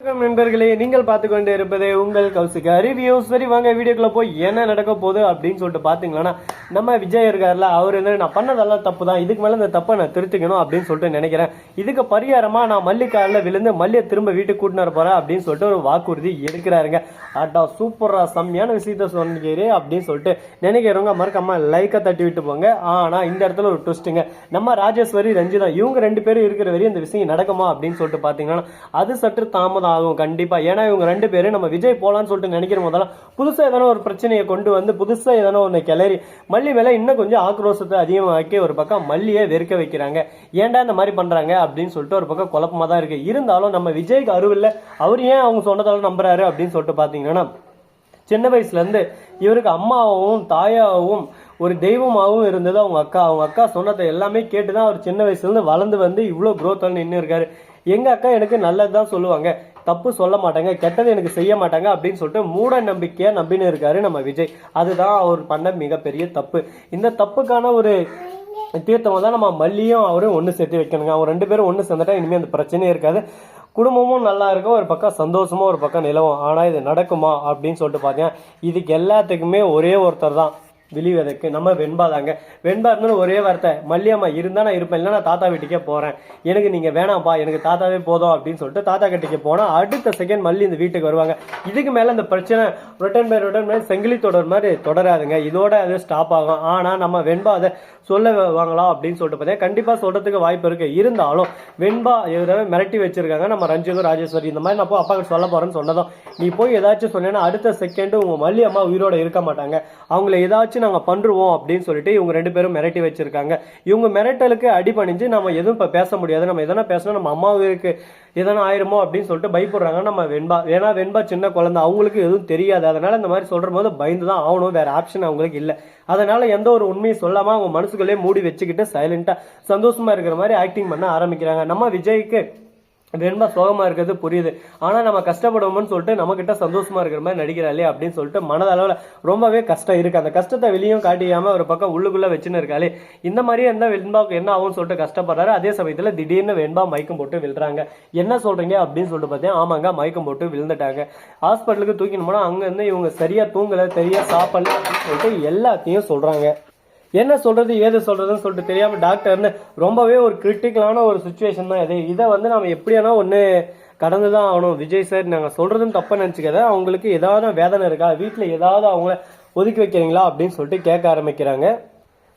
வணக்கம் நண்பர்களே நீங்கள் பார்த்து கொண்டு இருப்பது உங்கள் கௌசிகா ரிவ்யூஸ் சரி வாங்க வீடியோக்குள்ள போய் என்ன நடக்க போகுது அப்படின்னு சொல்லிட்டு பாத்தீங்கன்னா நம்ம விஜய் இருக்கார்ல அவர் வந்து நான் பண்ணதெல்லாம் தப்பு தான் இதுக்கு மேல இந்த தப்பை நான் திருத்திக்கணும் அப்படின்னு சொல்லிட்டு நினைக்கிறேன். இதுக்கு பரிகாரமா நான் மல்லிக்காரில் விழுந்து மல்லியை திரும்ப வீட்டுக்கு கூட்டின்னு போகிறேன் போறேன் அப்படின்னு சொல்லிட்டு ஒரு வாக்குறுதி எடுக்கிறாருங்க. ஆட்டா சூப்பரா செம்மையான விஷயத்த சொன்னீங்க அப்படின்னு சொல்லிட்டு நினைக்கிறவங்க மறக்காம லைக்கை தட்டி விட்டு போங்க. ஆனா இந்த இடத்துல ஒரு ட்விஸ்ட்டுங்க நம்ம ராஜேஸ்வரி ரஞ்சிதா இவங்க ரெண்டு பேரும் இருக்கிற வரையும் இந்த விஷயம் நடக்குமா அப்படின்னு சொல்லிட்டு பாத்தீங்கன்னா அது சற்று தாமதம் ஆகும் கண்டிப்பாக ஏன்னா இவங்க ரெண்டு பேரும் நம்ம விஜய் போகலான்னு சொல்லிட்டு நினைக்கிற போதெல்லாம் புதுசாக எதனா ஒரு பிரச்சனையை கொண்டு வந்து புதுசாக எதனா ஒன்று கிளறி மல்லி மேலே இன்னும் கொஞ்சம் ஆக்ரோஷத்தை அதிகமாக்கி ஒரு பக்கம் மல்லியை வெறுக்க வைக்கிறாங்க. ஏன்டா இந்த மாதிரி பண்ணுறாங்க அப்படின்னு சொல்லிட்டு ஒரு பக்கம் குழப்பமா தான் இருக்குது இருந்தாலும் நம்ம விஜய்க்கு அருவில்லை அவர் ஏன் அவங்க சொன்னதால நம்புறாரு அப்படின்னு சொல்லிட்டு பார்த்தீங்கன்னா சின்ன வயசுலேருந்து இவருக்கு அம்மாவும் தாயாவும் ஒரு தெய்வமாகவும் இருந்தது. அவங்க அக்கா அவங்க அக்கா சொன்னதை எல்லாமே கேட்டு தான் அவர் சின்ன வயசுலேருந்து வளர்ந்து வந்து இவ்வளோ க்ரோத் நின்று இருக்காரு எங்கள் அக்கா எனக்கு நல்லது தான் சொல்லுவாங்க. தப்பு சொல்ல மாட்டாங்க கெட்டது எனக்கு செய்ய மாட்டாங்க அப்படின்னு சொல்லிட்டு மூட நம்பிக்கையை நம்பின்னு இருக்காரு நம்ம விஜய். அதுதான் அவர் பண்ண மிகப்பெரிய தப்பு. இந்த தப்புக்கான ஒரு தீர்த்தமாக தான் நம்ம மல்லியும் அவரும் ஒன்று சேர்த்து வைக்கணுங்க. அவங்க ரெண்டு பேரும் ஒன்று சேர்ந்துட்டா இனிமேல் அந்த பிரச்சனையே இருக்காது. குடும்பமும் நல்லா இருக்கும் ஒரு பக்கம் சந்தோஷமும் ஒரு பக்கம் நிலவும். ஆனால் இது நடக்குமா அப்படின்னு சொல்லிட்டு பார்த்தீங்கன்னா இதுக்கு எல்லாத்துக்குமே ஒரே ஒருத்தர் தான். விழிவதற்கு நம்ம வெண்பா தாங்க வெண்பா இருந்தாலும் ஒரே வார்த்தை மல்லியம்மா இருந்தா நான் இருப்பேன் இல்லைன்னா நான் தாத்தா வீட்டுக்கே போறேன். எனக்கு நீங்க வேணாம்ப்பா எனக்கு தாத்தாவே போதும் அப்படின்னு சொல்லிட்டு தாத்தா கிட்டக்கு போனா அடுத்த செகண்ட் மல்லி இந்த வீட்டுக்கு வருவாங்க. இதுக்கு மேல இந்த பிரச்சனை ரிட்டன் பை ரிட்டன் பை செங்கிலி தொடர் மாதிரி தொடராதுங்க. இதோட அது ஸ்டாப் ஆகும். ஆனால் நம்ம வெண்பா அதை சொல்ல வாங்கலாம் அப்படின்னு சொல்லிட்டு பார்த்தீங்கன்னா கண்டிப்பாக சொல்கிறதுக்கு வாய்ப்பு இருக்குது இருந்தாலும் வெண்பா இவரை மிரட்டி வச்சிருக்காங்க. நம்ம ரஞ்சிதும் ராஜேஸ்வரி இந்த மாதிரி நான் போய் அப்பா கிட்ட சொல்ல போகிறேன்னு சொன்னதும் நீ போய் ஏதாச்சும் சொன்னேன்னா அடுத்த செகண்டு உங்கள் மல்லி அம்மா உயிரோட இருக்க மாட்டாங்க. அவங்கள ஏதாச்சும் நாங்கள் பண்றுவோம் அப்படின்னு சொல்லிட்டு இவங்க ரெண்டு பேரும் மிரட்டி வச்சிருக்காங்க. இவங்க மிரட்டலுக்கு அடிபணிஞ்சு நம்ம எதுவும் இப்போ பேச முடியாது. நம்ம எதனா பேசினா நம்ம அம்மாவுக்கு எதனா ஆயிருமோ அப்படின்னு சொல்லிட்டு பயப்படுறாங்க நம்ம வெண்பா. ஏன்னா வெண்பா சின்ன குழந்தை. அவங்களுக்கு எதுவும் தெரியாது அதனால இந்த மாதிரி சொல்கிற போது பயந்து தான் ஆகணும். வேற ஆப்ஷன் அவங்களுக்கு இல்லை. அதனால் எந்த ஒரு உண்மையும் சொல்லாமல் அவங்க மனசுக்குள்ளே மூடி வச்சுக்கிட்டு சைலண்டா சந்தோஷமா இருக்கிற மாதிரி ஆக்டிங் பண்ண ஆரம்பிக்கிறாங்க. நம்ம விஜய்க்கு வெண்பா சோகமாக இருக்கிறது புரியுது. ஆனால் நம்ம கஷ்டப்படுவோம்னு சொல்லிட்டு நம்மக்கிட்ட சந்தோஷமாக இருக்கிற மாதிரி நடிக்கிறாளே அப்படின்னு சொல்லிட்டு மனதளவில் ரொம்பவே கஷ்டம் இருக்குது அந்த கஷ்டத்தை வெளியும் காட்டியாமல் ஒரு பக்கம் உள்ளுக்குள்ளே வச்சுன்னு இருக்காளே இந்த மாதிரியே இருந்தால் வெண்பாவுக்கு என்ன ஆகும்னு சொல்லிட்டு கஷ்டப்படுறாரு. அதே சமயத்தில் திடீர்னு வெண்பா மயக்கம் போட்டு விழுறாங்க. என்ன சொல்கிறீங்க அப்படின்னு சொல்லிட்டு பார்த்தேன் ஆமாங்க மயக்கம் போட்டு விழுந்துட்டாங்க. ஹாஸ்பிட்டலுக்கு தூக்கினோம்னா அங்கேருந்து இவங்க சரியாக தூங்கலை சரியாக சாப்பிடல அப்படின்னு சொல்லிட்டு எல்லாத்தையும் சொல்கிறாங்க என்ன சொல்றது ஏது சொல்றதுன்னு சொல்லிட்டு தெரியாம டாக்டர்னு ரொம்பவே ஒரு கிரிட்டிக்கலான ஒரு சுச்சுவேஷன் தான் இது. இதை வந்து நம்ம எப்படியானா ஒன்று கடந்து தான் ஆகணும். விஜய் சார் நாங்கள் சொல்றதும் தப்பாக நினச்சிக்காத. அவங்களுக்கு ஏதாவது வேதனை இருக்கா? வீட்டில் ஏதாவது அவங்கள ஒதுக்கி வைக்கிறீங்களா? அப்படின்னு சொல்லிட்டு கேட்க ஆரம்பிக்கிறாங்க.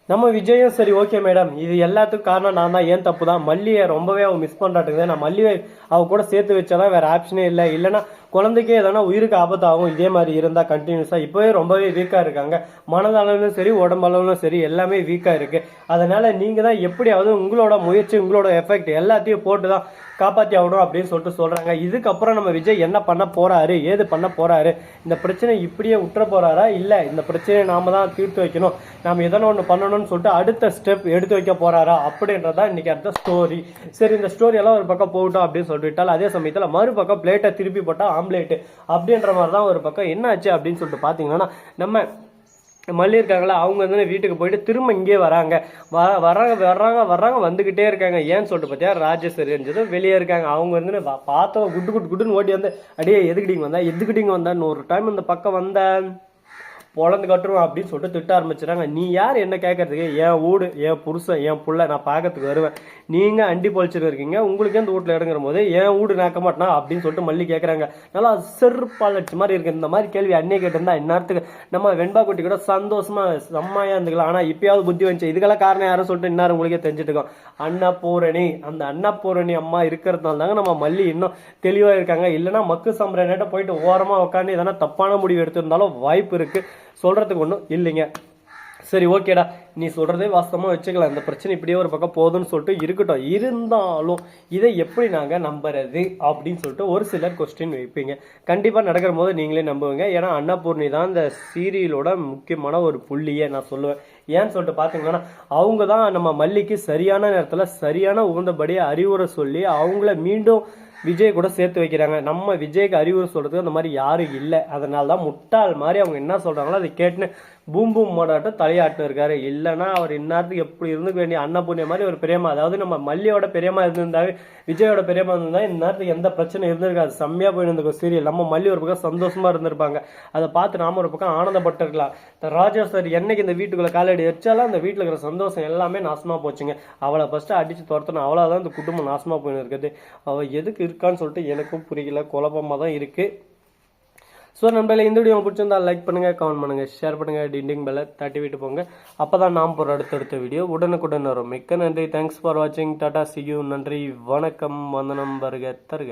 நம்ம விஜயும் சரி ஓகே மேடம் இது எல்லாத்துக்கும் காரணம் நான் தான். ஏன் தப்பு தான்? மல்லியை ரொம்பவே அவ மிஸ் பண்ணுறாட்டுங்க நான் மல்லியை அவ கூட சேர்த்து வச்சாதான் வேற ஆப்ஷனே இல்லை. இல்லைன்னா குழந்தைக்கே எதனா உயிருக்கு ஆபத்தாகும் இதே மாதிரி இருந்தால் கண்டினியூஸாக இப்போவே ரொம்பவே வீக்காக இருக்காங்க. மனதளவிலும் சரி உடம்பளவிலும் சரி எல்லாமே வீக்காக இருக்குது அதனால் நீங்கள் தான் எப்படியாவது உங்களோட முயற்சி உங்களோட எஃபெக்ட் எல்லாத்தையும் போட்டு தான் காப்பாற்றி ஆகணும் அப்படின்னு சொல்லிட்டு சொல்கிறாங்க இதுக்கப்புறம் நம்ம விஜய் என்ன பண்ண போகிறாரு ஏது பண்ண போகிறாரு இந்த பிரச்சனை இப்படியே விட்டுற போகிறாரா இல்லை இந்த பிரச்சனையை நாம தான் தீர்த்து வைக்கணும் நாம் எதனா ஒன்று பண்ணணும்னு சொல்லிட்டு அடுத்த ஸ்டெப் எடுத்து வைக்க போகிறாரா அப்படின்றதா இன்றைக்கி அடுத்த ஸ்டோரி சரி இந்த ஸ்டோரி எல்லாம் ஒரு பக்கம் போகட்டும் அப்படின்னு சொல்லிட்டு அதே சமயத்தில் மறுபக்கம் பிளேட்டை திருப்பி போட்டால் ஆம்லேட்டு அப்படின்ற மாதிரி தான் ஒரு பக்கம். என்ன ஆச்சு அப்படின்னு சொல்லிட்டு பார்த்தீங்கன்னா நம்ம மல்லி இருக்காங்களா அவங்க வந்து வீட்டுக்கு போயிட்டு திரும்ப இங்கே வராங்க. வ வர்றாங்க வர்றாங்க வர்றாங்க வந்துக்கிட்டே இருக்காங்க. ஏன்னு சொல்லிட்டு பார்த்தியா ராஜேஸ்வரி இருந்ததும் வெளியே இருக்காங்க. அவங்க வந்து பார்த்தோம் குட்டு குட்டு குட்டுன்னு ஓட்டி வந்து அடியே எதுக்கிட்டிங்க வந்தா? எதுக்கிட்டிங்க வந்தான்னு ஒரு டைம் இந்த பக்கம் வந்தேன் பொழந்து கட்டுருவோம் அப்படின்னு சொல்லிட்டு திட்ட ஆரம்பிச்சிட்டாங்க நீ யார்? என்ன கேட்கறதுக்கு என் வீடு என் புருஷன் என் புள்ள நான் பார்க்கறதுக்கு வருவேன். நீங்கள் அண்டி பொழிச்சிட்டு இருக்கீங்க. உங்களுக்கு அந்த வீட்டில் இடங்குற போது என் வீடு நாக்க மாட்டேனா? அப்படின்னு சொல்லிட்டு மல்லி கேட்குறாங்க நல்லா செருப்பால் மாதிரி இருக்கு. இந்த மாதிரி கேள்வி அன்னையே கேட்டிருந்தா இந்நேரத்துக்கு நம்ம வெண்பா குட்டி கூட சந்தோஷமா செம்மையாக இருந்துக்கலாம். ஆனால் இப்பயாவது புத்தி வந்துச்சு. இதுக்கெல்லாம் காரணம் யாரும் சொல்லிட்டு இன்னார் உங்களுக்கே தெரிஞ்சுட்டு இருக்கோம் அன்னபூரணி அந்த அன்னபூரணி அம்மா இருக்கிறதுனால தாங்க நம்ம மல்லி இன்னும் தெளிவாக இருக்காங்க. இல்லைன்னா மக்கு சம்பிரநேட்ட போயிட்டு ஓரமாக உட்காந்து எதனா தப்பான முடிவு எடுத்திருந்தாலும் வாய்ப்பு இருக்குது சொல்றதுக்கு ஒன்றும் இல்லைங்க. சரி ஓகேடா. நீ சொல்கிறதே வாஸ்தமாக வச்சுக்கலாம். இந்த பிரச்சனை இப்படியே ஒரு பக்கம் போதும்னு சொல்லிட்டு இருக்கட்டும். இருந்தாலும் இதை எப்படி நாங்கள் நம்புறது அப்படின்னு சொல்லிட்டு ஒரு சிலர் கொஸ்டின் வைப்பீங்க. கண்டிப்பாக நடக்கிற போது நீங்களே நம்புவீங்க. ஏன்னா அன்னபூர்ணி தான் இந்த சீரியலோட முக்கியமான ஒரு புள்ளியே நான் சொல்லுவேன். ஏன்னு சொல்லிட்டு பார்த்தீங்கன்னா அவங்க தான் நம்ம மல்லிக்கு சரியான நேரத்தில் சரியான உகந்தபடி அறிவுரை சொல்லி அவங்கள மீண்டும் விஜய் கூட சேர்த்து வைக்கிறாங்க. நம்ம விஜய்க்கு அறிவுரை சொல்றதுக்கு அந்த மாதிரி யாரும் இல்லை. அதனால தான் முட்டாள் மாதிரி அவங்க என்ன சொல்றாங்களோ அதை கேட்டுன்னு பூம் பூம் மோடாட்டம் தலையாட்டம் இருக்காரு. இல்லைன்னா அவர் இந்நேரத்துக்கு எப்படி இருந்துக்க வேண்டிய அன்னபூர்ணிய மாதிரி ஒரு பெரியம்மா அதாவது நம்ம மல்லியோட பெரியம்மா இருந்திருந்தாவே விஜயோட பெரியம்மா இருந்தால் இந்நேரத்துக்கு எந்த பிரச்சனை இருந்திருக்காது. செம்மையா போயிருந்திருக்கும் சீரியல் நம்ம மல்லி ஒரு பக்கம் சந்தோஷமா இருந்திருப்பாங்க. அதை பார்த்து நாம ஒரு பக்கம் ஆனந்தப்பட்டிருக்கலாம். இந்த ராஜா சார் என்னைக்கு இந்த வீட்டுக்குள்ள காலடி வச்சாலும் அந்த வீட்டுல இருக்கிற சந்தோஷம் எல்லாமே நாசமா போச்சுங்க. அவளை ஃபர்ஸ்ட் அடிச்சு துரத்தணும் அவளாதான் இந்த குடும்பம் நாசமா போயின்னு இருக்குது அவ எதுக்கு இருக்கான்னு சொல்லிட்டு எனக்கும் புரியல. குழப்பமா தான் இருக்கு. ஸோ நண்பர்களே இந்த வீடியோ பிடிச்சிருந்தா லைக் பண்ணுங்க கமெண்ட் பண்ணுங்க ஷேர் பண்ணுங்க டிண்டிங் பெல்ல தட்டி விட்டு போங்க. அப்பதான் நாம் போகிற அடுத்தடுத்த வீடியோ உடனுக்குடன் வரும். மிக்க நன்றி. தேங்க்ஸ் ஃபார் வாட்சிங் டாடா சியூ நன்றி. வணக்கம். வந்தனம் வருக. தருக.